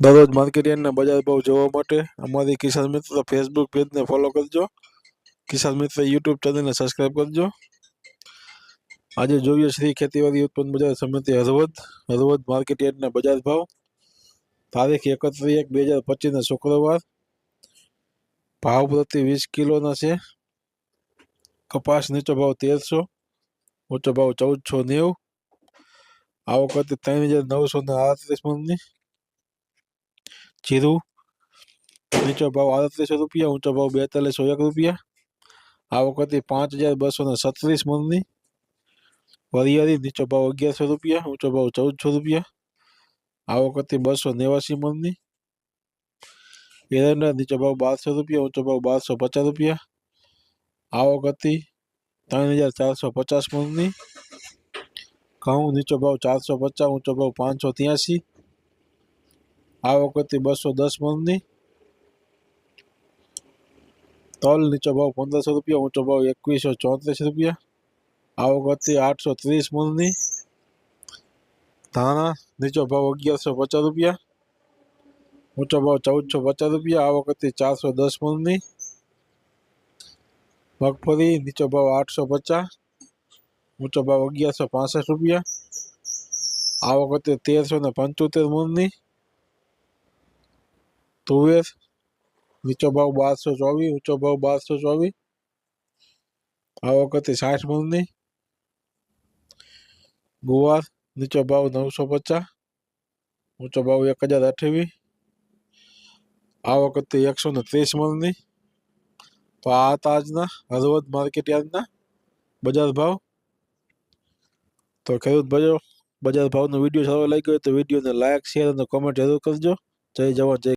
દરરોજ માર્કેટ યાર્ડના બજાર ભાવ જોવા માટે અમારી કિસાન મિત્ર ફેસબુક પેજને ફોલો કરજો કિસાન મિત્ર યુટ્યુબ ચેનલને સબસ્ક્રાઈબ કરજો આજે જોઈએ શ્રી ખેતીવાડી ઉત્પન્ન બજાર સમિતિ હળવદ હળવદ માર્કેટ યાર્ડના બજાર ભાવ તારીખ એકત્રીસ એક બે હજાર પચીસના શુક્રવાર ભાવ પ્રતિ વીસ કિલોના છે કપાસ નીચો ભાવ તેરસો ઊંચો ભાવ ચૌદસો નેવું આ વખતે ત્રણ હજાર નવસો ને આડત્રીસ મણની જીરું નીચો ભાવ આડત્રીસો રૂપિયા ઊંચો ભાવ બેતાલીસો એક રૂપિયા આ વખતે પાંચ હજાર બસો ને છત્રીસ મણની વરિયાળી નીચો ભાવ અગિયારસો રૂપિયા ઊંચો ભાવ ચૌદસો રૂપિયા આ વખતે બસો નેવાસી મણની એરંડા નીચો ભાવ બારસો રૂપિયા ઊંચો ભાવ બારસો પચાસ રૂપિયા આ વખતે ત્રણ હજાર ચારસો પચાસ મણની ઘઉં નીચો ભાવ ચારસો પચાસ ઊંચો ભાવ પાંચસો ત્યાસી આ વખતે બસો દસ મણની તલ નીચો ભાવ પંદરસો રૂપિયા ઊંચો ભાવ એકવીસો ચોત્રીસ રૂપિયા આ વખતે આઠસો ત્રીસ મણની ધાણા નીચો ભાવ અગિયારસો પચાસ રૂપિયા ઊંચો ભાવ ચૌદસો પચાસ રૂપિયા આ વખતે ચારસો દસ મણની મગફળી નીચો ભાવ આઠસો પચાસ ઊંચો ભાવ અગિયારસો પાસઠ રૂપિયા આ વખતે તેરસો ને પંચોતેર મણની તુવેર નીચો ભાવ બારસો ચોવીસ ઊંચો ભાવ બારસો ચોવીસ આ વખતે સાઠ મણની ગુવાર નીચો ભાવ નવસો પચાસ ઊંચો ભાવ એક હજાર અઠ્યાવીસ આ વખતે એકસો ને ત્રીસ મણની તો આ હતા આજના હળવદ માર્કેટ યાર્ડના બજાર ભાવ તો ખેડૂત ભાઈઓ બજાર ભાવનો વિડીયો સારો લાગ્યો હોય તો વિડીયોને લાઇક શેર અને કોમેન્ટ જરૂર કરજો જય જવાન જય